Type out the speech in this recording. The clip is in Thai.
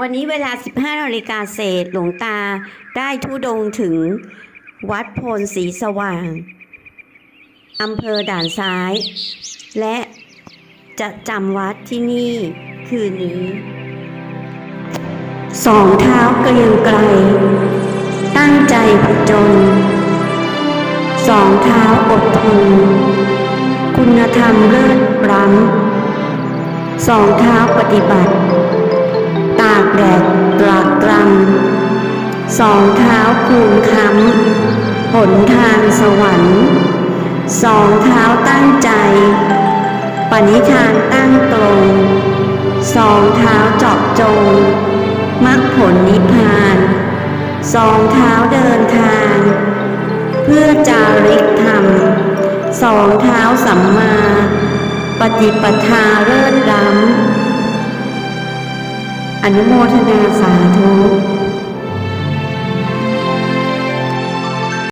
วันนี้เวลา 15นาฬิกาเศษหลวงตาได้ทุดงถึงวัดโพนสีสว่างอำเภอด่านซ้าย และจะจำวัดที่นี่คืนนี้ สองเท้าเกรียงไกรตั้งใจผจญสองเท้าอดทนคุณธรรมเลิศล้ำสองเท้าปฏิบัติ แดดตรากตรำสองเท้าคูนค้ำหนทางสวรรค์ สองเท้าตั้งใจ ปณิธานตั้งตรง สองเท้าเจาะจงมรรคผลนิพพาน สองเท้าเดินทาง เพื่อจาริกธรรม สองเท้าสัมมา ปฏิปทาเลิศล้ำ อนุโมทนาสาธุ